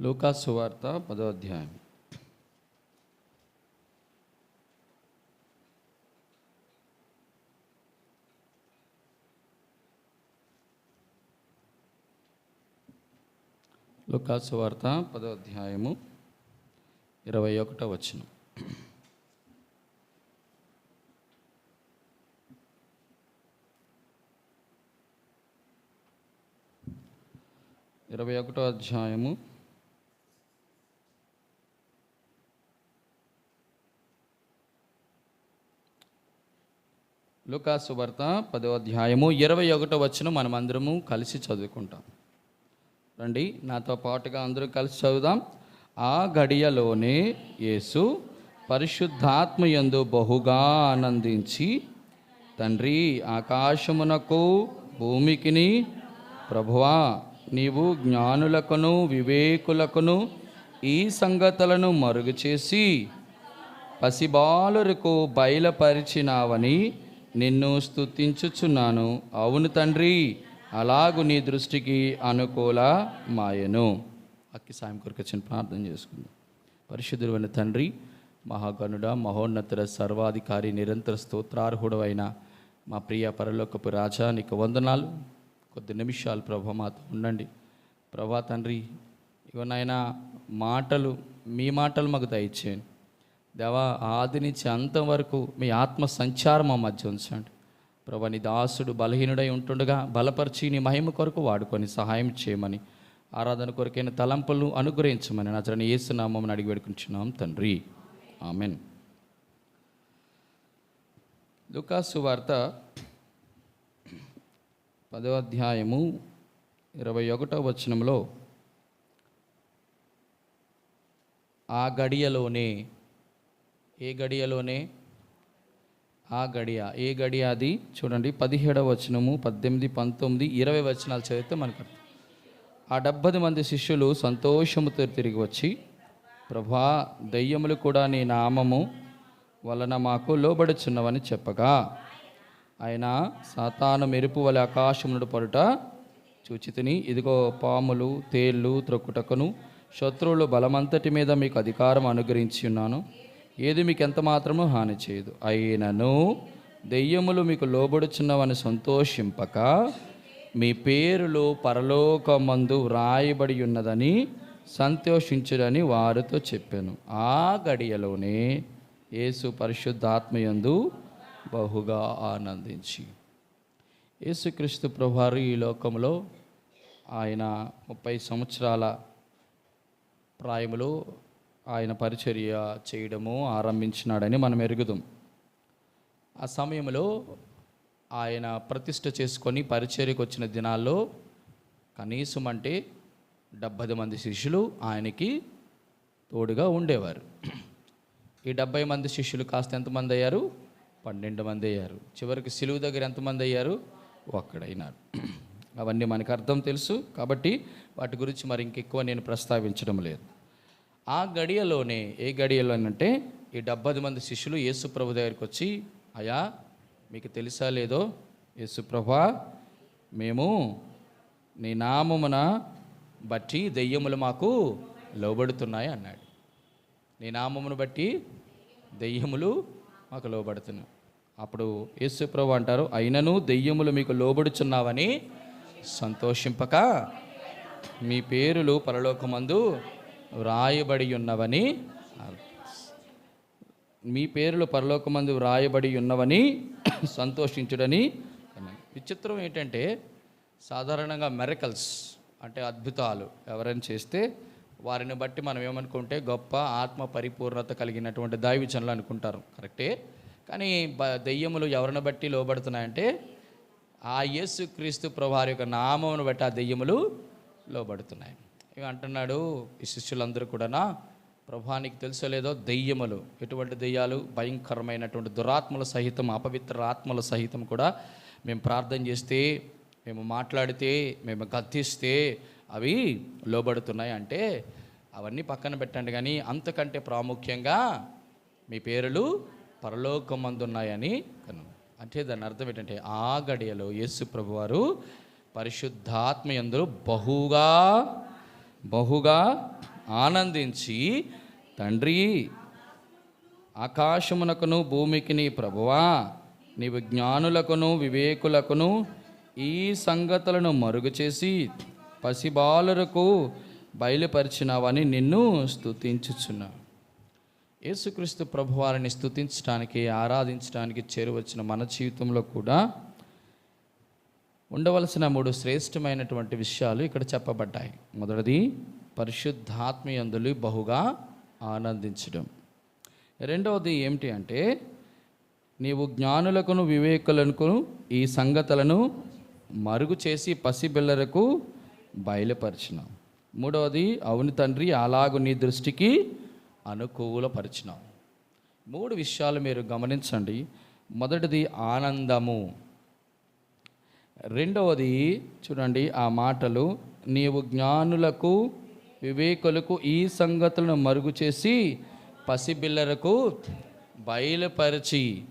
లూకాసు వార్త పదో అధ్యాయం. లూకాసు వార్త పదో అధ్యాయము ఇరవై ఒకటో వచ్చిన ఇరవై ఒకటో అధ్యాయము లూకాసు వార్త పదో అధ్యాయము ఇరవై ఒకటో వచ్చిన మనం అందరము కలిసి చదువుకుంటాం. రండి నాతో పాటుగా అందరూ కలిసి చదువుదాం. ఆ గడియలోనే యేసు పరిశుద్ధాత్మ యందు బహుగా ఆనందించి తండ్రి ఆకాశమునకు భూమికిని ప్రభువా నీవు జ్ఞానులకును వివేకులకును ఈ సంగతులను మరుగుచేసి పసిబాలురకు బయలుపరిచినావని నిన్ను స్థుతించుచున్నాను అవును తండ్రి అలాగు నీ దృష్టికి అనుకూల మాయను. అక్కి సాయం కొరకు వచ్చిన ప్రార్థన చేసుకుందాం. పరిశుద్ధుడైన తండ్రి మహాగణుడ మహోన్నతుడ సర్వాధికారి నిరంతర స్తోత్రార్హుడు అయిన మా ప్రియ పరలోకపు రాజా నీకు వందనాలు. కొద్ది నిమిషాలు ప్రభా మాతో ఉండండి. ప్రభా తండ్రి ఇవన్నైనా మాటలు మీ మాటలు మాకు దయచేయండి. దేవా ఆది నుంచి అంతం వరకు మీ ఆత్మ సంచారం మా మధ్య ఉంచండి. ప్రభా నీ దాసుడు బలహీనుడై ఉంటుండగా బలపరిచి నీ మహిమ కొరకు వాడుకొని సహాయం చేయమని ఆరాధన కొరకైన తలంపులు అనుగ్రహించమని నజరని ఏసునామని అడిగి వేడుకుంటున్నాం తండ్రి. ఆమెన్. లుకాసు వార్త పదో అధ్యాయము ఇరవై ఒకటో వచనంలో ఆ గడియలోనే ఏ గడియలోనే? ఆ గడియ ఏ గడియ అది చూడండి పదిహేడవ వచనము పద్దెనిమిది పంతొమ్మిది ఇరవై వచనాలు చదివితే మనకు ఆ డెబ్బది మంది శిష్యులు సంతోషముతో తిరిగి వచ్చి ప్రభా దయ్యములు కూడా నీ నామము వలన మాకు లోబడుచున్నవని చెప్పగా ఆయన సాతాను మెరుపు వలె ఆకాశమునుడు పరుట చూచితిని. ఇదిగో పాములు తేళ్ళు త్రొక్కుటకును శత్రువులు బలమంతటి మీద మీకు అధికారం అనుగ్రహించి ఉన్నాను. ఏది మీకు ఎంత మాత్రము హాని చేయదు. అయినను దెయ్యములు మీకు లోబడుచున్నవని సంతోషింపక మీ పేరులు పరలోకమందు వ్రాయబడి ఉన్నదని సంతోషించుడని వారితో చెప్పాను. ఆ గడియలోనే యేసు పరిశుద్ధాత్మయందు బహుగా ఆనందించి. యేసుక్రీస్తు ప్రభువారు ఈ లోకంలో ఆయన ముప్పై సంవత్సరాల ప్రాయములో ఆయన పరిచర్య చేయడము ఆరంభించినాడని మనం ఎరుగుదాం. ఆ సమయంలో ఆయన ప్రతిష్ట చేసుకొని పరిచర్యకు వచ్చిన దినాల్లో కనీసం అంటే డెబ్భై మంది శిష్యులు ఆయనకి తోడుగా ఉండేవారు. ఈ డెబ్బై మంది శిష్యులు కాస్త ఎంతమంది అయ్యారు? పన్నెండు మంది అయ్యారు. చివరికి సిలువు దగ్గర ఎంతమంది అయ్యారు? ఒక్కడైనారు అవన్నీ మనకు అర్థం తెలుసు కాబట్టి వాటి గురించి మరి ఇంకెక్కువ నేను ప్రస్తావించడం లేదు. ఆ గడియలోనే ఏ గడియలోనంటే ఈ డెబ్బై మంది శిష్యులు యేసుప్రభు దగ్గరికి వచ్చి అయా మీకు తెలుసా లేదో? యేసుప్రభా మేము నీ నామమున బట్టి దెయ్యములు మాకు లోబడుతున్నాయి అన్నాడు. నీ నామమును బట్టి దెయ్యములు మాకు లోబడుతున్నాయి. అప్పుడు యేసుప్రభు అంటారు అయినను దెయ్యములు మీకు లోబడుచున్నావని సంతోషింపక మీ పేరులు పరలోకమందు వ్రాయబడి ఉన్నవని మీ పేరులు పరలోకమందు వ్రాయబడి ఉన్నవని సంతోషించుడని విచిత్రం ఏంటంటే సాధారణంగా మెరకల్స్ అంటే అద్భుతాలు ఎవరైనా చేస్తే వారిని బట్టి మనం ఏమనుకుంటే గొప్ప ఆత్మ పరిపూర్ణత కలిగినటువంటి దైవజనులు అనుకుంటారు. కరెక్టే? కానీ బ దెయ్యములు ఎవరిని బట్టి లోబడుతున్నాయంటే ఆ యేసు క్రీస్తు ప్రభువారి యొక్క నామమును బట్టి ఆ దెయ్యములు లోబడుతున్నాయి. ఇక అంటున్నాడు ఈ శిష్యులందరూ కూడానా ప్రభానికి తెలుసో లేదో దెయ్యములు ఎటువంటి దెయ్యాలు భయంకరమైనటువంటి దురాత్మల సహితం అపవిత్ర ఆత్మల సహితం కూడా మేము ప్రార్థన చేస్తే మేము మాట్లాడితే మేము గద్దిస్తే అవి లోబడుతున్నాయి అంటే అవన్నీ పక్కన పెట్టండి కానీ అంతకంటే ప్రాముఖ్యంగా మీ పేరులు పరలోకమందున్నాయని కను అంటే దాని అర్థం ఏంటంటే ఆ గడియలో యేసు ప్రభువారు పరిశుద్ధాత్మ ఎందరూ బహుగా బహుగా ఆనందించి తండ్రి ఆకాశమునకును భూమికిని ప్రభువా నీవు జ్ఞానులకును వివేకులకును ఈ సంగతులను మరుగు చేసి పసిబాలురకు బయలుపరిచినావని నిన్ను స్థుతించుచున్నా యేసుక్రీస్తు ప్రభువారిని స్థుతించడానికి ఆరాధించడానికి చేరువచ్చిన మన జీవితంలో కూడా ఉండవలసిన మూడు శ్రేష్టమైనటువంటి విషయాలు ఇక్కడ చెప్పబడ్డాయి. మొదటిది పరిశుద్ధాత్మీయందులు బహుగా ఆనందించడం. రెండవది ఏమిటి అంటే నీవు జ్ఞానులకును వివేకులకు ఈ సంగతులను మరుగు చేసి పసిబిల్లలకు బయలుపరిచిన మూడవది అవును తండ్రి అలాగు నీ దృష్టికి అనుకూలపరిచిన మూడు విషయాలు మీరు గమనించండి. మొదటిది ఆనందము. రెండవది చూడండి ఆ మాటలు నీవు జ్ఞానులకు వివేకులకు ఈ సంగతులను మరుగు చేసి పసిబిల్లలకు బయలుపరిచి.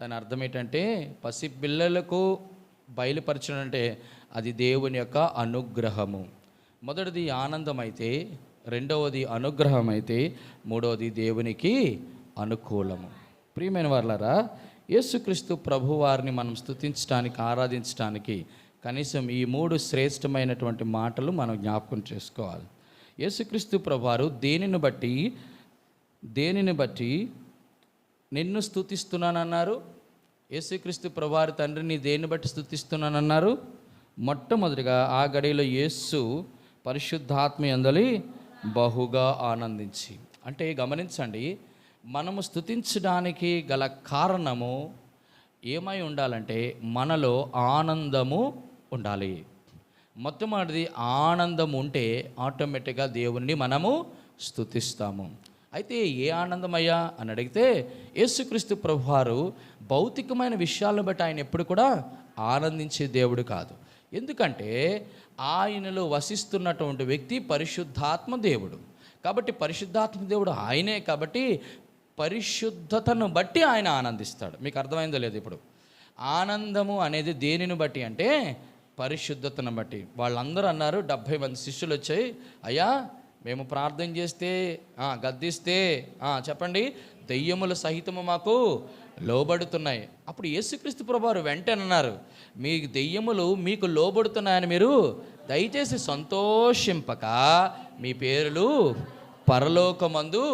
దాని అర్థం ఏంటంటే పసిబిల్లలకు బయలుపరచడం అంటే అది దేవుని యొక్క అనుగ్రహము. మొదటిది ఆనందం అయితే రెండవది అనుగ్రహం అయితే మూడవది దేవునికి అనుకూలము. ప్రియమైన వర్లరా యేసుక్రీస్తు ప్రభువారిని మనం స్థుతించడానికి ఆరాధించడానికి కనీసం ఈ మూడు శ్రేష్టమైనటువంటి మాటలు మనం జ్ఞాపకం చేసుకోవాలి. యేసుక్రీస్తు ప్రభువారు దేనిని బట్టి దేనిని బట్టి నిన్ను స్థుతిస్తున్నానన్నారు యేసుక్రీస్తు ప్రభువారి తండ్రిని దేన్ని బట్టి స్థుతిస్తున్నానన్నారు మొట్టమొదటిగా ఆ గడిలో యేసు పరిశుద్ధాత్మ అందలి బహుగా ఆనందించి అంటే గమనించండి మనము స్తుతించడానికి గల కారణము ఏమై ఉండాలంటే మనలో ఆనందము ఉండాలి. మొట్టమొదటిది ఆనందం ఉంటే ఆటోమేటిక్గా దేవుణ్ణి మనము స్తుతిస్తాము. అయితే ఏ ఆనందమయ్యా అని అడిగితే యేసుక్రీస్తు ప్రభువారు భౌతికమైన విషయాలను బట్టి ఆయన ఎప్పుడు కూడా ఆనందించే దేవుడు కాదు. ఎందుకంటే ఆయనలో వసిస్తున్నటువంటి వ్యక్తి పరిశుద్ధాత్మ దేవుడు. కాబట్టి పరిశుద్ధాత్మ దేవుడు ఆయనే కాబట్టి పరిశుద్ధతను బట్టి ఆయన ఆనందిస్తాడు. మీకు అర్థమైందో లేదు ఇప్పుడు? ఆనందము అనేది దేనిని బట్టి అంటే పరిశుద్ధతను బట్టి. వాళ్ళందరూ అన్నారు డెబ్భై మంది శిష్యులు వచ్చాయి అయ్యా మేము ప్రార్థన చేస్తే గద్దిస్తే చెప్పండి దెయ్యముల సహితము మాకు లోబడుతున్నాయి. అప్పుడు యేసుక్రీస్తు ప్రభువారు వెంటనే అన్నారు మీ దెయ్యములు మీకు లోబడుతున్నాయని మీరు దయచేసి సంతోషింపక మీ పేర్లు పరలోకమందు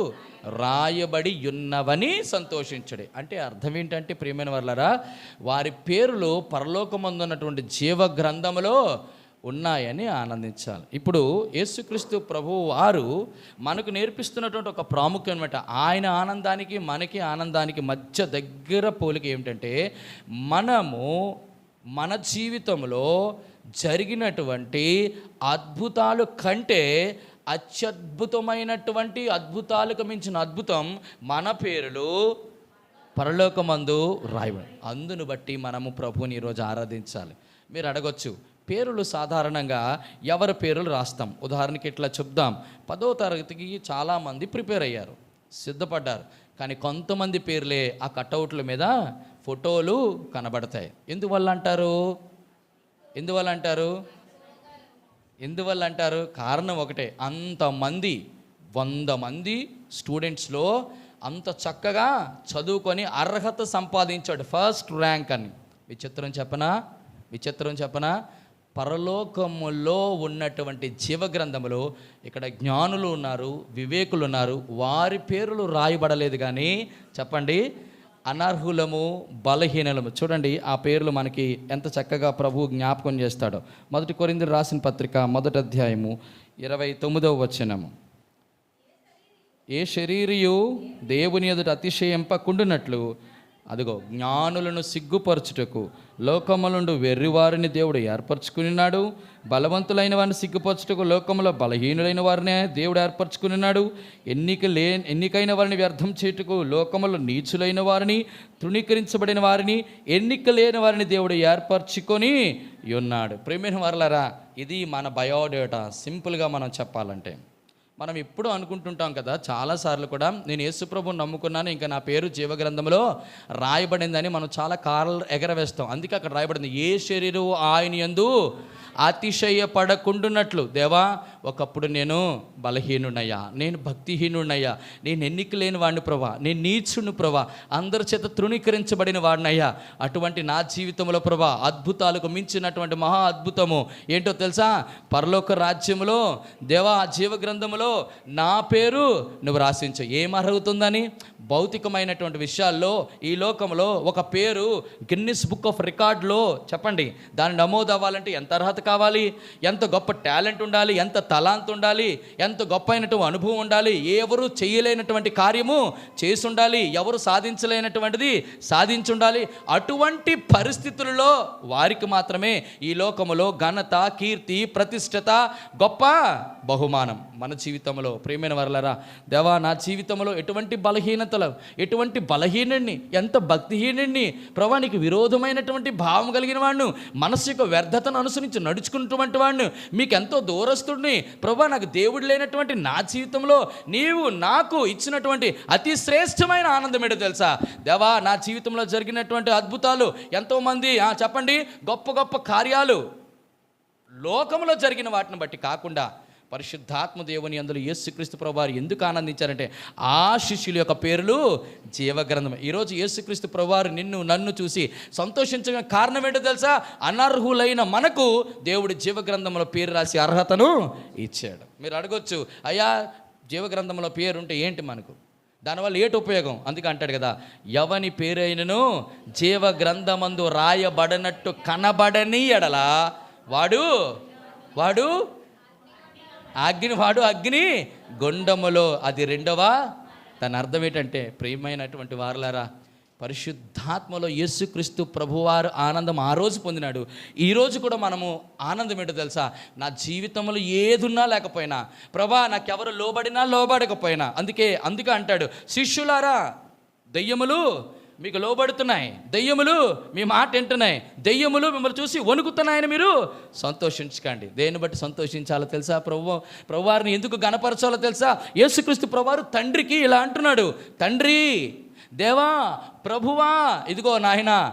రాయబడి ఉన్నవని సంతోషించడే. అంటే అర్థం ఏంటంటే ప్రియమైన వర్లరా వారి పేర్లు పరలోకమందు ఉన్నటువంటి జీవ గ్రంథములో ఉన్నాయని ఆనందించాలి. ఇప్పుడు యేసుక్రీస్తు ప్రభు వారు మనకు నేర్పిస్తున్నటువంటి ఒక ప్రాముఖ్యం అనమాట ఆయన ఆనందానికి మనకి ఆనందానికి మధ్య దగ్గర పోలిక ఏమిటంటే మనము మన జీవితంలో జరిగినటువంటి అద్భుతాలు కంటే అత్యద్భుతమైనటువంటి అద్భుతాలకు మించిన అద్భుతం మన పేరులు పరలోకమందు రాయబడి. అందును బట్టి మనము ప్రభుని ఈరోజు ఆరాధించాలి. మీరు అడగొచ్చు పేరులు సాధారణంగా ఎవరి పేర్లు రాస్తాం? ఉదాహరణకి ఇట్లా చెప్దాం. పదో తరగతికి చాలామంది ప్రిపేర్ అయ్యారు సిద్ధపడ్డారు. కానీ కొంతమంది పేర్లే ఆ కటౌట్ల మీద ఫోటోలు కనబడతాయి. ఎందువల్ల అంటారు? ఎందువల్ల అంటారు? ఎందువల్ల అంటారు? కారణం ఒకటే. అంతమంది వంద మంది స్టూడెంట్స్లో అంత చక్కగా చదువుకొని అర్హత సంపాదించాడు ఫస్ట్ ర్యాంక్ అని. విచిత్రం చెప్పనా? విచిత్రం చెప్పనా? పరలోకములో ఉన్నటువంటి జీవ గ్రంథములో ఇక్కడ జ్ఞానులు ఉన్నారు వివేకులు ఉన్నారు వారి పేర్లు రాయబడలేదు కానీ చెప్పండి. అనర్హులము బలహీనలము. చూడండి ఆ పేర్లు మనకి ఎంత చక్కగా ప్రభు జ్ఞాపకం చేస్తాడో. మొదటి కొరింది రాసిన పత్రిక మొదటి అధ్యాయము ఇరవై తొమ్మిదవ వచనము. ఏ శరీరియు దేవుని ఎదుట అతిశయింపకుండునట్లు అదిగో జ్ఞానులను సిగ్గుపరచుటకు లోకములుండు వెర్రివారిని దేవుడు ఏర్పరచుకున్నాడు. బలవంతులైన వారిని సిగ్గుపరచుటకు లోకంలో బలహీనులైన వారిని దేవుడు ఏర్పరచుకున్నాడు. ఎన్నిక లే ఎన్నికైన వారిని వ్యర్థం చేయుటకు లోకములో నీచులైన వారిని తృణీకరించబడిన వారిని ఎన్నిక లేని వారిని దేవుడు ఏర్పరచుకొని ఉన్నాడు. ప్రేమైన వారలారా ఇది మన బయోడేటా. సింపుల్గా మనం చెప్పాలంటే మనం ఎప్పుడు అనుకుంటుంటాం కదా చాలాసార్లు కూడా నేను యేసుప్రభుని నమ్ముకున్నాను ఇంకా నా పేరు జీవగ్రంథంలో రాయబడిందని మనం చాలా కారణాలు ఎగరవేస్తాం. అందుకే అక్కడ రాయబడింది ఏ శరీరం ఆయన యందు అతిశయపడకుండున్నట్లు దేవా ఒకప్పుడు నేను బలహీనున్నయ్యా నేను భక్తిహీనుడయ్యా నేను ఎన్నిక లేని వాడిని ప్రభా నేను నీచుని ప్రభా అందరి చేత తృణీకరించబడిన వాడినయ్యా. అటువంటి నా జీవితంలో ప్రభా అద్భుతాలకు మించినటువంటి మహా అద్భుతము ఏంటో తెలుసా? పరలోక రాజ్యములో దేవా ఆ జీవ నా పేరు నువ్వు రాసించు. ఏం అర్హవుతుందని? భౌతికమైనటువంటి విషయాల్లో ఈ లోకంలో ఒక పేరు గిన్నిస్ బుక్ ఆఫ్ రికార్డ్లో చెప్పండి. దాన్ని నమోదు అవ్వాలంటే ఎంత అర్హత కావాలి? ఎంత గొప్ప టాలెంట్ ఉండాలి? ఎంత తలాంత్ ఉండాలి? ఎంత గొప్ప అయినటువంటి అనుభవం ఉండాలి? ఎవరు చేయలేనటువంటి కార్యము చేసి ఉండాలి ఎవరు సాధించలేనటువంటిది సాధించి ఉండాలి అటువంటి పరిస్థితులలో వారికి మాత్రమే ఈ లోకములో ఘనత కీర్తి ప్రతిష్టత గొప్ప బహుమానం మన జీవితం జీవితంలో. ప్రేమైన వరలరా దేవా నా జీవితంలో ఎటువంటి బలహీనతలు ఎటువంటి బలహీనుడిని ఎంత భక్తిహీనుడిని ప్రభా నీకు విరోధమైనటువంటి భావం కలిగిన వాడిని మనస్సు యొక్క వ్యర్థతను అనుసరించి నడుచుకున్నటువంటి వాడిని మీకు ఎంతో దూరస్తుడిని ప్రభా నాకు దేవుడు లేనటువంటి నా జీవితంలో నీవు నాకు ఇచ్చినటువంటి అతి శ్రేష్టమైన ఆనందం ఏంటో తెలుసా? దేవా నా జీవితంలో జరిగినటువంటి అద్భుతాలు ఎంతోమంది చెప్పండి గొప్ప గొప్ప కార్యాలు లోకంలో జరిగిన వాటిని బట్టి కాకుండా పరిశుద్ధాత్మ దేవుని అందులో యేసుక్రీస్తు ప్రభువారు ఎందుకు ఆనందించారంటే ఆ శిష్యుల యొక్క పేర్లు జీవగ్రంథం. ఈరోజు యేసుక్రీస్తు ప్రభువారు నిన్ను నన్ను చూసి సంతోషించడం కారణం ఏంటో తెలుసా? అనర్హులైన మనకు దేవుడు జీవగ్రంథంలో పేరు రాసి అర్హతను ఇచ్చాడు. మీరు అడగొచ్చు అయ్యా జీవగ్రంథంలో పేరు ఉంటే ఏంటి మనకు? దానివల్ల ఏటి ఉపయోగం? అందుకే అంటాడు కదా ఎవని పేరైనను జీవ గ్రంథమందు రాయబడనట్టు కనబడని ఎడలా వాడు వాడు అగ్నివాడు అగ్ని గుండములో. అది రెండవ. దాని అర్థం ఏంటంటే ప్రియమైనటువంటి వారులారా పరిశుద్ధాత్మలో యేసుక్రీస్తు ప్రభువారు ఆనందం ఆ రోజు పొందినాడు. ఈరోజు కూడా మనము ఆనందం ఏంటో తెలుసా? నా జీవితంలో ఏదున్నా లేకపోయినా ప్రభా నాకెవరు లోబడినా లోబడకపోయినా అందుకే అందుకే అంటాడు శిష్యులారా దెయ్యములు మీకు లోబడుతున్నాయి. దెయ్యములు మీ మాట వింటున్నాయి. దెయ్యములు మిమ్మల్ని చూసి వణుకుతున్నాయని మీరు సంతోషించకండి. దేన్ని బట్టి సంతోషించాలో తెలుసా? ప్రభు ప్రభువారిని ఎందుకు గణపరచాలో తెలుసా? యేసుక్రీస్తు ప్రభువారు తండ్రికి ఇలా అంటున్నాడు. తండ్రి దేవా ప్రభువా ఇదిగో నాయన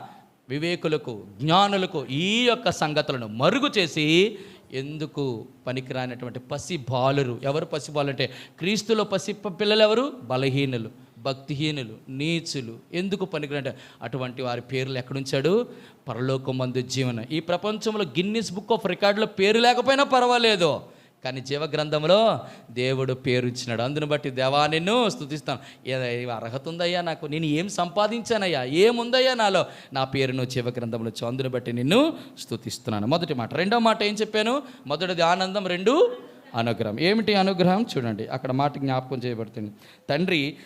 వివేకులకు జ్ఞానులకు ఈ యొక్క సంగతులను మరుగు చేసి ఎందుకు పనికిరానటువంటి పసి బాలురు ఎవరు పసి బాలు అంటే క్రీస్తులో పసి పిల్లలు ఎవరు? బలహీనులు. భక్తిహీనులు నీచులు ఎందుకు పనికిరంటే అటువంటి వారి పేర్లు ఎక్కడుంచాడు? పరలోకమందు జీవన. ఈ ప్రపంచంలో గిన్నిస్ బుక్ ఆఫ్ రికార్డులో పేరు లేకపోయినా పర్వాలేదు. కానీ జీవ గ్రంథంలో దేవుడు పేరు ఇచ్చినాడు. అందుని బట్టి దేవా నిన్ను స్థుతిస్తాను ఏ- అర్హత ఉందయ్యా నాకు? నేను ఏం సంపాదించానయ్యా? ఏముందయ్యా నాలో? నా పేరును జీవ గ్రంథంలో వచ్చి అందుని బట్టి నిన్ను స్థుతిస్తున్నాను మొదటి మాట. రెండో మాట ఏం చెప్పాను? మొదటిది ఆనందం రెండు అనుగ్రహం. ఏమిటి అనుగ్రహం? చూడండి. అక్కడ మాట జ్ఞాపకం చేయబడుతుంది. తండ్రి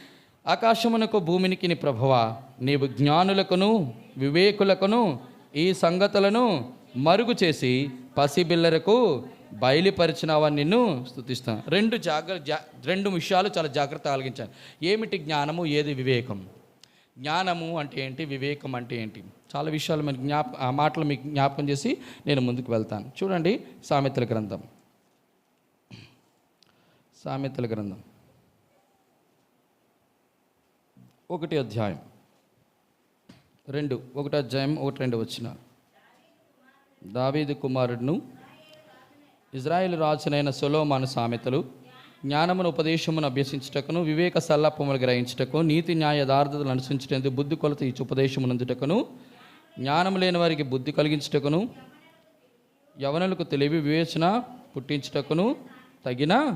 ఆకాశమునకు భూమినికి నీ ప్రభువా నీవు జ్ఞానులకును వివేకులకును ఈ సంగతులను మరుగు చేసి పసిబిల్లరకు బయలుపరిచినావని నిన్ను స్థుతిస్తాను రెండు జాగ్ర జా రెండు విషయాలు చాలా జాగ్రత్త కలిగించాను ఏమిటి జ్ఞానము ఏది వివేకం? జ్ఞానము అంటే ఏంటి వివేకం అంటే ఏంటి? చాలా విషయాలు మీరు జ్ఞాప ఆ మాటలు మీకు జ్ఞాపకం చేసి నేను ముందుకు వెళ్తాను. చూడండి సామెతల గ్రంథం. సామెతల గ్రంథం. ఒకటి అధ్యాయం. రెండు ఒకటి అధ్యాయం ఒకటి రెండు వచ్చిన. దావీదు కుమారుడును ఇజ్రాయేల్ రాజునైన సొలోమాను సామెతలు జ్ఞానమును ఉపదేశమును అభ్యసించుటకును వివేక సల్లపములు గ్రహించుటకు నీతి న్యాయ యథార్థతలు అనుసరించేందుకు బుద్ధి కొలత ఇచ్చి ఉపదేశమునందుటకును జ్ఞానము లేని వారికి బుద్ధి కలిగించుటకును యవనులకు తెలివి వివేచన పుట్టించుటకును తగిన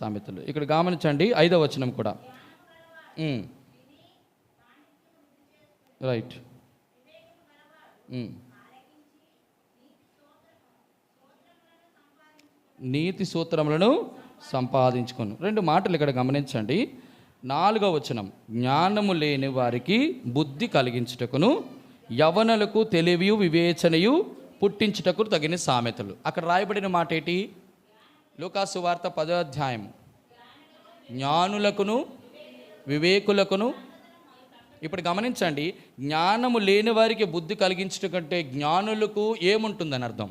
సామెతలు. ఇక్కడ గమనించండి ఐదవ వచనం కూడా. Right hmm. నీతి సూత్రములను సంపాదించుకొను. రెండు మాటలు ఇక్కడ గమనించండి. నాలుగవ వచనం. జ్ఞానము లేని వారికి బుద్ధి కలిగించుటకును యవనులకు తెలివియు వివేచనయు పుట్టించుటకు తగిన సామెతలు. అక్కడ రాయబడిన మాట ఏంటి? లూకాసు వార్త పదో అధ్యాయం జ్ఞానులకును వివేకులకును ఇప్పుడు గమనించండి జ్ఞానము లేని వారికి బుద్ధి కలిగించడం కంటే జ్ఞానులకు ఏముంటుందని అర్థం?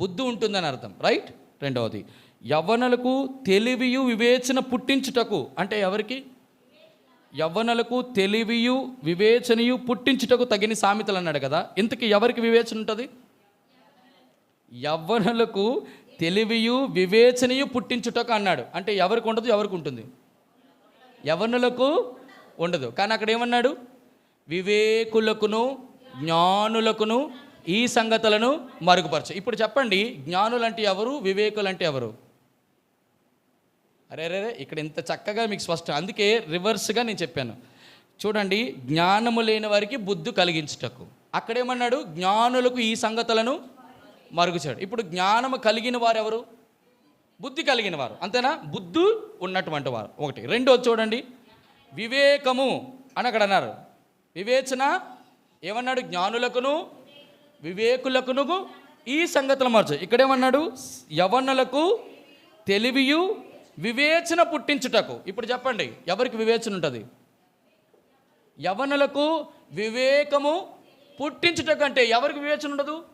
బుద్ధి ఉంటుందని అర్థం రైట్? రెండవది యవ్వనులకు తెలివియు వివేచన పుట్టించుటకు అంటే ఎవరికి? యవ్వనులకు తెలివియు వివేచనయు పుట్టించుటకు తగిన సామెతలు అన్నాడు కదా ఇంతకీ ఎవరికి వివేచన ఉంటుంది? యవ్వనులకు తెలివియు వివేచనయు పుట్టించుటకు అన్నాడు అంటే ఎవరికి ఉండదు ఎవరికి ఉంటుంది? యవ్వనులకు ఉండదు. కానీ అక్కడ ఏమన్నాడు? వివేకులకును జ్ఞానులకును ఈ సంగతులను మరుగుపరచు. ఇప్పుడు చెప్పండి జ్ఞానులు అంటే ఎవరు వివేకులు అంటే ఎవరు అరే అరే ఇక్కడ ఇంత చక్కగా మీకు స్పష్టం. అందుకే రివర్స్గా నేను చెప్పాను. చూడండి జ్ఞానము లేని వారికి బుద్ధి కలిగించుటకు. అక్కడేమన్నాడు? జ్ఞానులకు ఈ సంగతులను మరుగుచాడు. ఇప్పుడు జ్ఞానము కలిగిన వారు ఎవరు? బుద్ధి కలిగిన వారు. అంతేనా? బుద్ధి ఉన్నటువంటి వారు. ఒకటి. రెండోది చూడండి. వివేకము అని అక్కడ అన్నారు. వివేచన ఏమన్నాడు? జ్ఞానులకును వివేకులకును ఈ సంగతులు మార్చు. ఇక్కడేమన్నాడు? యవనులకు తెలివియు వివేచన పుట్టించుటకు. ఇప్పుడు చెప్పండి ఎవరికి వివేచన ఉంటుంది? యవనులకు వివేకము పుట్టించుటకు అంటే ఎవరికి వివేచన ఉండదు?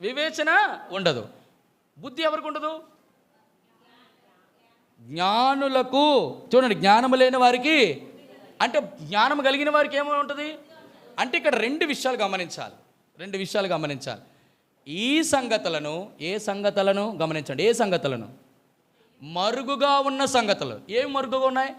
వివేచన ఉండదు. బుద్ధి ఎవరికి ఉండదు? జ్ఞానులకు చూడండి జ్ఞానము లేని వారికి అంటే జ్ఞానం కలిగిన వారికి ఏమో ఉంటుంది? అంటే ఇక్కడ రెండు విషయాలు గమనించాలి. రెండు విషయాలు గమనించాలి. ఈ సంగతులను ఏ సంగతులను గమనించండి? ఏ సంగతులను? మరుగుగా ఉన్న సంగతులు. ఏం మరుగుగా ఉన్నాయి?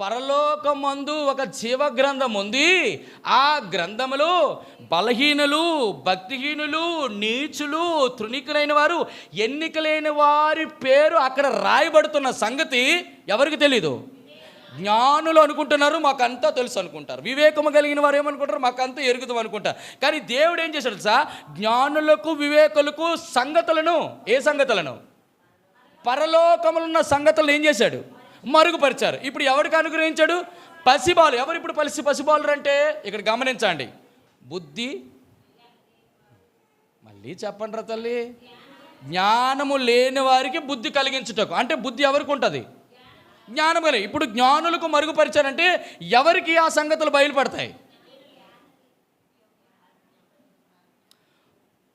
పరలోకమందు ఒక జీవ గ్రంథం ఉంది ఆ గ్రంథములో బలహీనులు భక్తిహీనులు నీచులు తృణికులైన వారు ఎన్నికలైన వారి పేరు అక్కడ రాయబడుతున్న సంగతి ఎవరికి తెలీదు? జ్ఞానులు అనుకుంటున్నారు మాకంతా తెలుసు అనుకుంటారు. వివేకము కలిగిన వారు ఏమనుకుంటారు? మాకంతా ఎరుగుదాం అనుకుంటారు. కానీ దేవుడు ఏం చేశాడు సార్ జ్ఞానులకు వివేకులకు సంగతులను ఏ సంగతులను? పరలోకములున్న సంగతులను ఏం చేశాడు? మరుగుపరిచారు. ఇప్పుడు ఎవరికి అనుగ్రహించాడు? పసిబాలు. ఎవరు ఇప్పుడు పలిసి పసిబాలు అంటే ఇక్కడ గమనించండి. బుద్ధి. మళ్ళీ చెప్పండి రా తల్లి. జ్ఞానము లేని వారికి బుద్ధి కలిగించుటకు. అంటే బుద్ధి ఎవరికి ఉంటుంది? జ్ఞానం కలిగి ఇప్పుడు జ్ఞానులకు మరుగుపరిచారంటే ఎవరికి ఆ సంగతులు బయలుపడతాయి?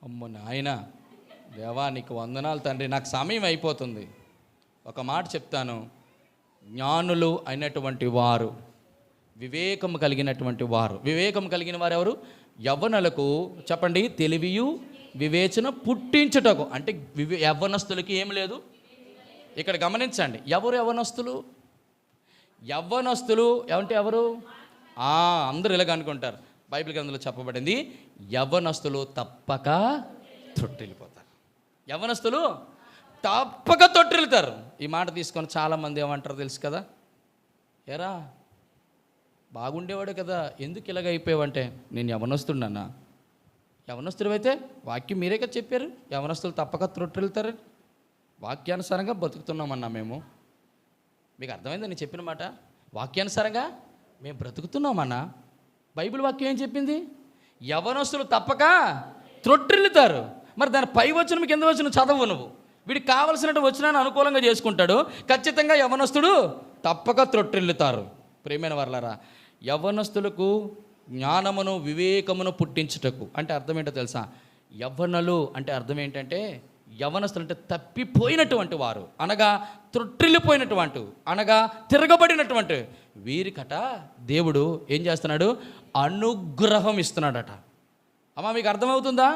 అమ్మో నాయన దేవా నీకు వందనాలు తండ్రి. నాకు సమయం అయిపోతుంది. ఒక మాట చెప్తాను. జ్ఞానులు అయినటువంటి వారు వివేకం కలిగినటువంటి వారు. వివేకం కలిగిన వారు ఎవరు? యవ్వనలకు చెప్పండి తెలివియు వివేచన పుట్టించుటకు. అంటే వివే యవ్వనస్తులకి ఏం లేదు? ఇక్కడ గమనించండి ఎవరు యవ్వనస్తులు? యవ్వనస్తులు అంటే ఎవరు? అందరు అందరూ ఇలాగ అనుకుంటారు. బైబిల్ గ్రంథంలో చెప్పబడింది యవ్వనస్తులు తప్పక తొట్టిల్లిపోతారు యవ్వనస్తులు తప్పక తొట్టిల్లుతారు. ఈ మాట తీసుకొని చాలామంది ఏమంటారు తెలుసు కదా? ఎరా బాగుండేవాడు కదా ఎందుకు ఇలాగ అయిపోయావంటే? నేను యవనస్తుడినన్నా యవనస్తుడు అయితే వాక్యం మీరే కదా చెప్పారు. యవనస్తులు తప్పక త్రొట్టెళ్తారు వాక్యానుసారంగా బ్రతుకుతున్నామన్నా మేము. మీకు అర్థమైందా నేను చెప్పిన మాట? వాక్యానుసారంగా మేము బ్రతుకుతున్నామన్నా. బైబిల్ వాక్యం ఏం చెప్పింది? యవనస్తులు తప్పక త్రొట్టిల్లుతారు మరి దాని పై వచ్చిన కింద వచ్చిన చదవు నువ్వు. వీడికి కావలసినట్టు వచ్చినాన్ని అనుకూలంగా చేసుకుంటాడు. ఖచ్చితంగా యవనస్తుడు తప్పక త్రొట్టిల్లుతారు. ప్రేమైన వర్లరా యవ్వనస్తులకు జ్ఞానమును వివేకమును పుట్టించుటకు. అంటే అర్థం ఏంటో తెలుసా? యవ్వనలు అంటే అర్థం ఏంటంటే యవనస్తులు అంటే తప్పిపోయినటువంటి వారు. అనగా త్రొట్టిల్లిపోయినటువంటి అనగా తిరగబడినటువంటి. వీరికట దేవుడు ఏం చేస్తున్నాడు? అనుగ్రహం ఇస్తున్నాడట. అమ్మా మీకు అర్థమవుతుందా?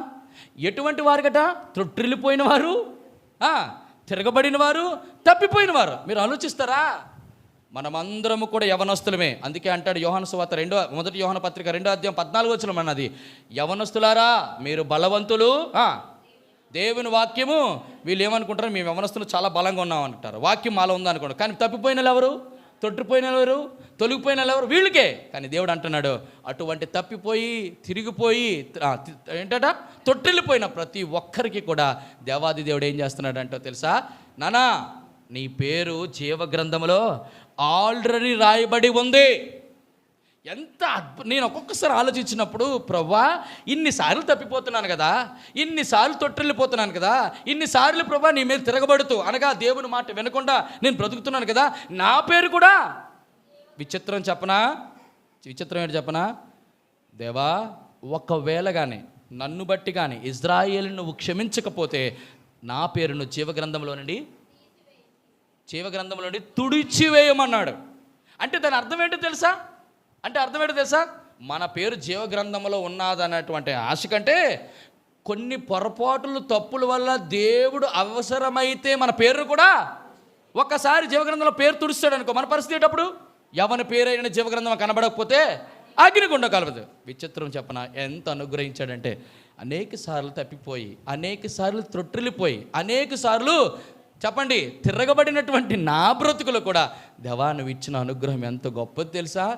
ఎటువంటి వారికట? త్రొట్టిల్లిపోయిన వారు తిరగబడిన వారు తప్పిపోయిన వారు. మీరు ఆలోచిస్తారా? మనమందరము కూడా యవనస్తులమే. అందుకే అంటాడు యోహన సువార్త రెండో మొదటి యోహన పత్రిక రెండో అధ్యాయం పద్నాలుగు వచ్చిన అన్నది. యవనస్తులారా మీరు బలవంతులు. దేవుని వాక్యము. వీళ్ళు ఏమనుకుంటారు? మేము యవనస్తులు చాలా బలంగా ఉన్నాం అంటారు. వాక్యం మాలో ఉందనుకోండి. కానీ తప్పిపోయిన వాళ్ళు ఎవరు? తొట్టిపోయిన ఎవరు తొలగిపోయిన ఎవరు వీళ్ళకే. కానీ దేవుడు అంటున్నాడు అటువంటి తప్పిపోయి తిరిగిపోయి ఏంటట? తొట్టిల్లిపోయిన ప్రతి ఒక్కరికి కూడా దేవాది దేవుడు ఏం చేస్తున్నాడు అంటో తెలుసా? నానా నీ పేరు జీవ గ్రంథంలో ఆల్రెడీ రాయబడి ఉంది. ఎంత అద్భుత నేను ఒక్కొక్కసారి ఆలోచించినప్పుడు ప్రభా ఇన్నిసార్లు తప్పిపోతున్నాను కదా ఇన్నిసార్లు తొట్టిల్లిపోతున్నాను కదా ఇన్నిసార్లు ప్రభా నీ మీద తిరగబడుతూ అనగా దేవుని మాట వినకుండా నేను బ్రతుకుతున్నాను కదా నా పేరు కూడా విచిత్రం చెప్పనా? విచిత్రం ఏంటి చెప్పనా? దేవా ఒకవేళ కానీ నన్ను బట్టి కానీ ఇజ్రాయేల్ నువ్వు క్షమించకపోతే నా పేరును జీవ గ్రంథంలో నుండి జీవ గ్రంథంలో నుండి తుడిచివేయమన్నాడు. అంటే దాని అర్థం ఏంటో తెలుసా? అంటే అర్థం తెలుసా? మన పేరు జీవ గ్రంథంలో ఉన్నదన్నటువంటి ఆశ కంటే కొన్ని పొరపాటులు తప్పుల వల్ల దేవుడు అవసరమైతే మన పేరు కూడా ఒక్కసారి జీవగ్రంథంలో పేరు తుడుస్తాడు అనుకో. మన పరిస్థితి ఏంటప్పుడు? ఎవరి పేరైన జీవగ్రంథం కనబడకపోతే అగ్నిగుండ కలవదు. విచిత్రం చెప్పన? ఎంత అనుగ్రహించాడంటే అనేక సార్లు తప్పిపోయి అనేక సార్లు త్రొట్టిల్లిపోయి అనేక సార్లు చెప్పండి తిరగబడినటువంటి నా బ్రతుకులు కూడా దేవా నువ్వు ఇచ్చిన అనుగ్రహం ఎంత గొప్పది తెలుసా?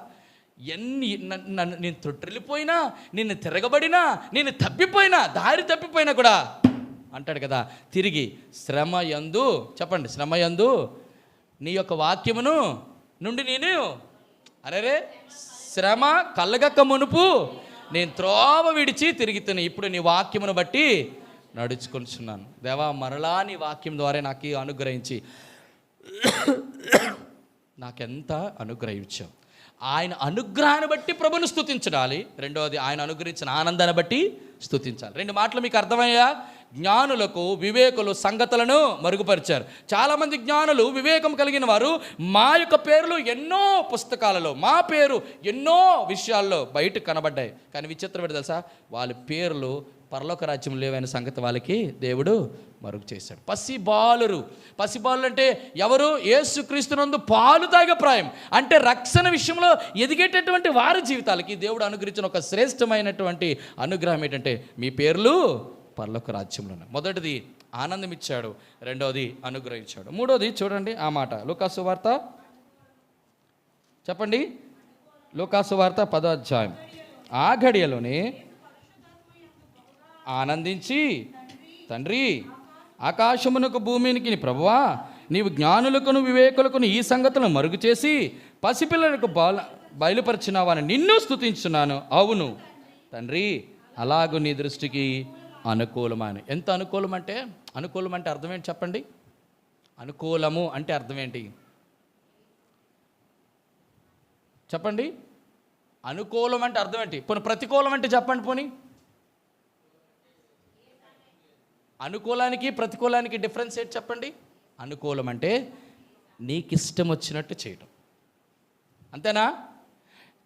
ఎన్ని నన్ను నేను తొట్టిల్లిపోయినా నిన్ను తిరగబడినా నేను తప్పిపోయినా దారి తప్పిపోయినా కూడా అంటాడు కదా. తిరిగి శ్రమ యందు చెప్పండి శ్రమ యందు నీ యొక్క వాక్యమును నుండి నేను అరేరే శ్రమ కలగక్క మునుపు నేను త్రోవ విడిచి తిరిగితే ఇప్పుడు నీ వాక్యమును బట్టి నడుచుకొనిచున్నాను దేవా మరలా నీ వాక్యం ద్వారా నాకు అనుగ్రహించి నాకెంత అనుగ్రహించాం ఆయన అనుగ్రహాన్ని బట్టి ప్రభుని స్తుతించాలి రెండవది ఆయన అనుగ్రహించిన ఆనందాన్ని బట్టి స్థుతించాలి రెండు మాటలు మీకు అర్థమయ్యా జ్ఞానులకు వివేకులు సంగతులను మరుగుపరిచారు. చాలామంది జ్ఞానులు వివేకం కలిగిన వారు మా యొక్క పేర్లు ఎన్నో పుస్తకాలలో మా పేరు ఎన్నో విషయాల్లో బయట కనబడ్డాయి. కానీ విచిత్రం ఏంటి తెలుసా? వాళ్ళ పేర్లు పరలోక రాజ్యం లేవైన సంగతి వాళ్ళకి దేవుడు మరుగు చేశాడు. పసిబాలురు. పసిబాలు అంటే ఎవరు? ఏసుక్రీస్తునందు పాలు తాగే ప్రాయం. అంటే రక్షణ విషయంలో ఎదిగేటటువంటి వారి జీవితాలకి దేవుడు అనుగ్రహించిన ఒక శ్రేష్టమైనటువంటి అనుగ్రహం ఏంటంటే మీ పేర్లు పర్లోక రాజ్యంలోనే. మొదటిది ఆనందం ఇచ్చాడు రెండవది అనుగ్రహించాడు. మూడోది చూడండి ఆ మాట. లోకాసు వార్త చెప్పండి. లోకాసు వార్త పదో అధ్యాయం. ఆ ఘడియలోనే ఆనందించి తండ్రి ఆకాశమునకు భూమినికి నీ ప్రభువా నీవు జ్ఞానులకును వివేకులకును ఈ సంగతులను మరుగు చేసి పసిపిల్లలకు బాల బయలుపరిచినావని నిన్ను స్తుతించున్నాను. అవును తండ్రి అలాగు నీ దృష్టికి అనుకూలమని. ఎంత అనుకూలం అంటే అనుకూలం అంటే అర్థం ఏంటి చెప్పండి? అనుకూలము అంటే అర్థం ఏంటి చెప్పండి. అనుకూలం అంటే అర్థం ఏంటి పోనీ ప్రతికూలం అంటే చెప్పండి పోనీ. అనుకూలానికి ప్రతికూలానికి డిఫరెన్స్ ఏంటి చెప్పండి? అనుకూలం అంటే నీకు ఇష్టం వచ్చినట్టు చేయడం అంతేనా?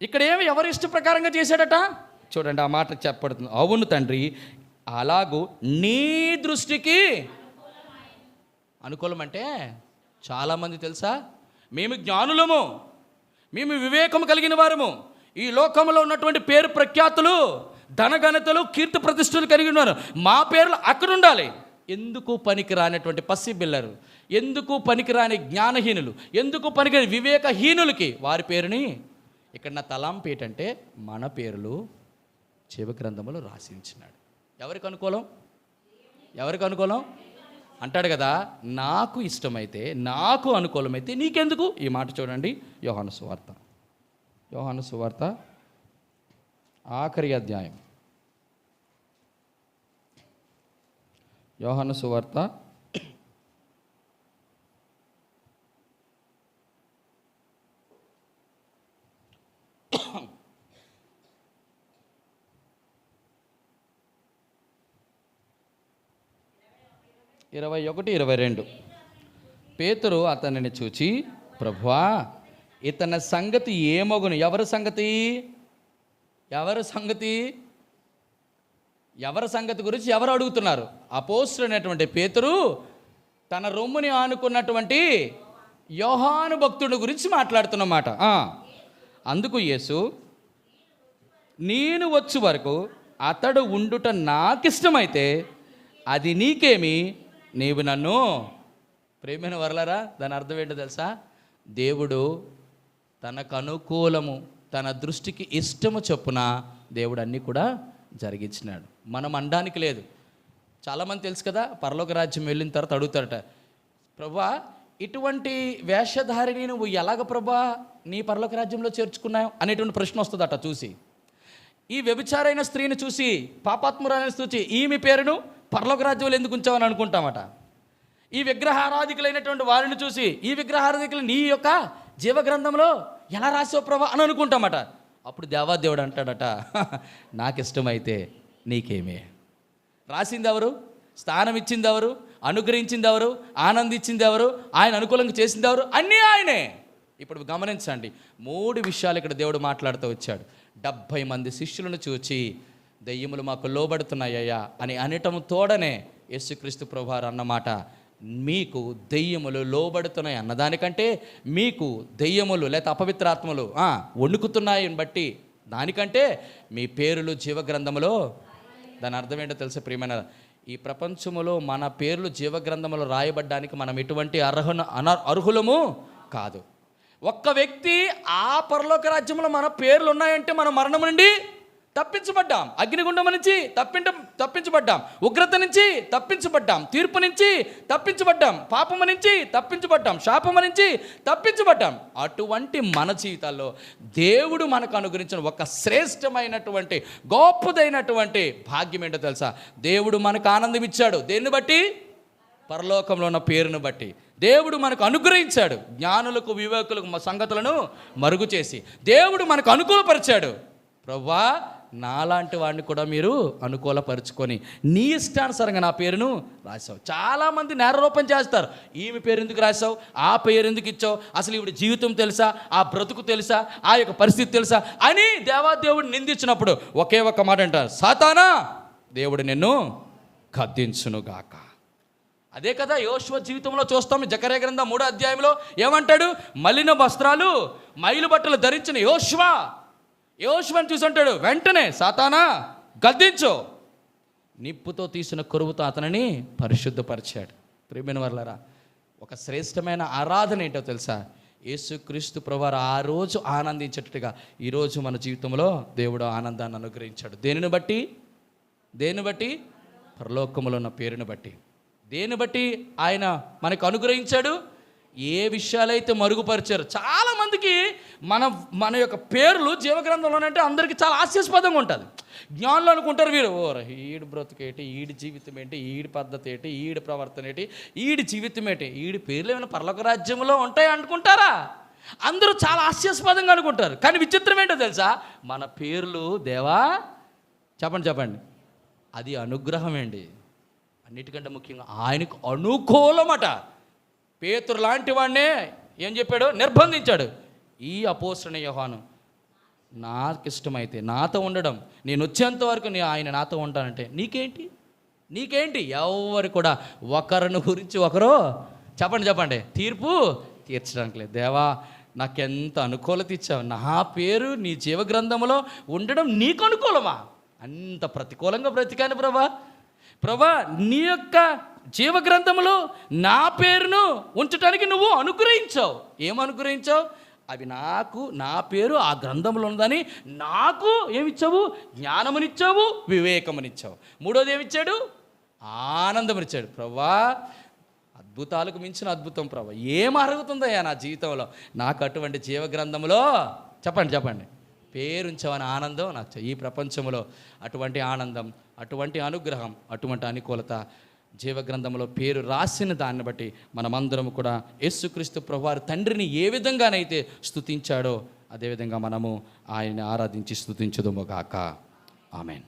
ఇక్కడ ఏమి ఎవరి ఇష్ట ప్రకారంగా చేశాడట? చూడండి ఆ మాట చెప్పబడుతుంది. అవును తండ్రి అలాగూ నీ దృష్టికి అనుకూలం అంటే చాలామంది తెలుసా? మేము జ్ఞానులము. మేము వివేకము కలిగిన వారము. ఈ లోకంలో ఉన్నటువంటి పేరు ప్రఖ్యాతులు ధనఘనతలు కీర్తి ప్రతిష్టలు కలిగి ఉన్నారు. మా పేర్లు అక్కడ ఉండాలి ఎందుకు పనికి రానటువంటి పసి బిల్లరు ఎందుకు పనికిరాని జ్ఞానహీనులు? ఎందుకు పనికిరాని వివేకహీనులకి? వారి పేరుని ఇక్కడ నా తలాంపేటంటే మన పేర్లు జీవ గ్రంథములు రాసించినాడు. ఎవరికి అనుకూలం? ఎవరికి అనుకూలం? అంటాడు కదా నాకు ఇష్టమైతే నాకు అనుకూలమైతే నీకెందుకు? ఈ మాట చూడండి యోహాను సువార్త. యోహాను సువార్త ఆఖరి అధ్యాయం. యోహాను సువార్త ఇరవై ఒకటి ఇరవై రెండు. పేతురు అతనిని చూచి ప్రభువా ఇతని సంగతి ఏమగును ఎవరి సంగతి? ఎవరి సంగతి? ఎవరి సంగతి గురించి ఎవరు అడుగుతున్నారు? అపోస్తుడు అనేటువంటి పేతురు తన రొమ్ముని ఆనుకున్నటువంటి యోహాను భక్తుడి గురించి మాట్లాడుతున్నమాట అందుకు యేసు నేను వచ్చు వరకు అతడు ఉండుట నాకిష్టమైతే అది నీకేమి? నీవు నన్ను ప్రేమైన వరలరా? దాని అర్థం ఏంటో తెలుసా? దేవుడు తనకు అనుకూలము తన దృష్టికి ఇష్టము చొప్పున దేవుడు అన్నీ కూడా జరిగించినాడు. మనం అనడానికి లేదు. చాలామంది తెలుసు కదా పరలోక రాజ్యం వెళ్ళిన తర్వాత అడుగుతారట ప్రభా ఇటువంటి వేషధారిని నువ్వు ఎలాగ ప్రభా నీ పరలోక రాజ్యంలో చేర్చుకున్నావు? అనేటువంటి ప్రశ్న వస్తుందట చూసి. ఈ వ్యభిచారైన స్త్రీని చూసి పాపాత్మురాలని చూసి ఈమె పేరును పరలోక రాజ్యంలో ఎందుకు ఉంచావని అనుకుంటామట. ఈ విగ్రహారాధికులైనటువంటి వారిని చూసి ఈ విగ్రహారాధికులు నీ యొక్క జీవగ్రంథంలో ఎలా రాసావు ప్రభా అని అనుకుంటామట. అప్పుడు దేవాదేవుడు అంటాడట నాకు ఇష్టమైతే నీకేమే. రాసింది ఎవరు? స్థానం ఇచ్చింది ఎవరు? అనుగ్రహించింది ఎవరు? ఆనందించింది ఎవరు? ఆయన అనుకూలంగా చేసింది ఎవరు? అన్నీ ఆయనే. ఇప్పుడు గమనించండి మూడు విషయాలు ఇక్కడ దేవుడు మాట్లాడుతూ వచ్చాడు. డెబ్భై మంది శిష్యులను చూచి దెయ్యములు మాకు లోబడుతున్నాయ్యా అని అనటం తోడనే యేసుక్రీస్తు ప్రభువారు అన్నమాట. మీకు దెయ్యములు లోబడుతున్నాయి అన్నదానికంటే మీకు దెయ్యములు లేకపోతే అపవిత్రాత్మలు వణుకుతున్నాయని బట్టి దానికంటే మీ పేరులు జీవగ్రంథములో దాని అర్థం ఏంటో తెలుసా ప్రియమైన? ఈ ప్రపంచములో మన పేర్లు జీవగ్రంథములో రాయబడ్డానికి మనం ఎటువంటి అర్హన అన అర్హులము కాదు. ఒక్క వ్యక్తి ఆ పరలోక రాజ్యంలో మన పేర్లు ఉన్నాయంటే మన మరణం నుండి తప్పించబడ్డాం. అగ్నిగుండం నుంచి తప్పించ తప్పించబడ్డాం. ఉగ్రత నుంచి తప్పించబడ్డాం. తీర్పు నుంచి తప్పించబడ్డాం. పాపము నుంచి తప్పించబడ్డాం. శాపము నుంచి తప్పించబడ్డాం. అటువంటి మన జీవితాల్లో దేవుడు మనకు అనుగ్రహించిన ఒక శ్రేష్టమైనటువంటి గొప్పదైనటువంటి భాగ్యం ఏంటో తెలుసా? దేవుడు మనకు ఆనందం ఇచ్చాడు. దేన్ని బట్టి? పరలోకంలో ఉన్న పేరును బట్టి. దేవుడు మనకు అనుగ్రహించాడు. జ్ఞానులకు వివేకులకు సంగతులను మరుగు చేసి. దేవుడు మనకు అనుకూలపరిచాడు. ప్రవ్వా నాలాంటి వాడిని కూడా మీరు అనుకూలపరుచుకొని నీ ఇష్టానుసారంగా నా పేరును రాసావు చాలామంది నేరరూపం చేస్తారు. ఈమె పేరు ఎందుకు రాసావు ఆ పేరు ఎందుకు ఇచ్చావు? అసలు ఈవిడ జీవితం తెలుసా? ఆ బ్రతుకు తెలుసా? ఆ యొక్క పరిస్థితి తెలుసా? అని దేవాదేవుడు నిందించినప్పుడు ఒకే ఒక్క మాట అంటారు. సాతానా దేవుడు నిన్ను కద్దించునుగాక అదే కదా యోశ్వ జీవితంలో చూస్తాం జకరే గ్రంథం మూడో అధ్యాయంలో ఏమంటాడు? మలిన వస్త్రాలు మైలు బట్టలు ధరించిన యోశ్వ యోశువని చూసి అంటాడు వెంటనే సాతానా గద్దించు. నిప్పుతో తీసిన కొరువుతో అతనిని పరిశుద్ధపరిచాడు. ప్రియమైన వర్లరా ఒక శ్రేష్టమైన ఆరాధన ఏంటో తెలుసా? యేసుక్రీస్తు ప్రభువారు ఆ రోజు ఆనందించేటట్టుగా ఈరోజు మన జీవితంలో దేవుడు ఆనందాన్ని అనుగ్రహించాడు. దేనిని బట్టి? దేని బట్టి? పరలోకములో ఉన్న పేరుని బట్టి. దేని బట్టి ఆయన మనకు అనుగ్రహించాడు? ఏ విషయాలైతే మరుగుపరిచారు చాలామందికి మన మన యొక్క పేర్లు జీవగ్రంథంలో అంటే అందరికీ చాలా హాస్యాస్పదంగా ఉంటుంది. జ్ఞానులు అనుకుంటారు వీరు ఓ ఈడి బ్రతుకేటి ఈడి జీవితం ఏంటి ఈడి పద్ధతి ఏంటి ఈడి ప్రవర్తన ఏంటి ఈడి జీవితం ఏంటి ఈడి పేర్లు ఏమైనా పర్లోక రాజ్యంలో ఉంటాయి అనుకుంటారా? అందరూ చాలా హాస్యాస్పదంగా అనుకుంటారు. కానీ విచిత్రం ఏంటో తెలుసా? మన పేర్లు దేవా చెప్పండి చెప్పండి. అది అనుగ్రహం అండి అన్నిటికంటే ముఖ్యంగా ఆయనకు అనుకూలమట. పేతురు లాంటి వాడినే ఏం చెప్పాడు? నిర్బంధించాడు. ఈ అపోసరణ యోహాను నాకు ఇష్టమైతే నాతో ఉండడం నేను వచ్చేంత వరకు నేను ఆయన నాతో ఉంటానంటే నీకేంటి? నీకేంటి? ఎవరు కూడా ఒకరిని గురించి ఒకరు చెప్పండి చెప్పండి. తీర్పు తీర్చడానికి లేదు. దేవా నాకెంత అనుకూలత ఇచ్చావు? నా పేరు నీ జీవగ్రంథంలో ఉండడం నీకు అనుకూలమా? అంత ప్రతికూలంగా బ్రతికాను ప్రభా. ప్రభా నీ యొక్క జీవగ్రంథములో నా పేరును ఉంచడానికి నువ్వు అనుగ్రహించావు. ఏం అనుగ్రహించావు? అవి నాకు నా పేరు ఆ గ్రంథంలో ఉందని నాకు ఏమిచ్చావు? జ్ఞానమునిచ్చావు వివేకమునిచ్చావు. మూడోది ఏమిచ్చాడు? ఆనందమునిచ్చాడు. ప్రభా అద్భుతాలకు మించిన అద్భుతం ప్రభా ఏం అరుగుతుందయ్యా నా జీవితంలో? నాకు అటువంటి జీవగ్రంథంలో చెప్పండి చెప్పండి. పేరుంచవని ఆనందం నాకు ఈ ప్రపంచంలో అటువంటి ఆనందం అటువంటి అనుగ్రహం అటువంటి అనుకూలత జీవగ్రంథంలో పేరు రాసిన దాన్ని బట్టి మనమందరం కూడా యేసుక్రీస్తు ప్రభువారి తండ్రిని ఏ విధంగానైతే స్తుతించాడో అదేవిధంగా మనము ఆయన ఆరాధించి స్తుతించదుము గాక. ఆమెన్.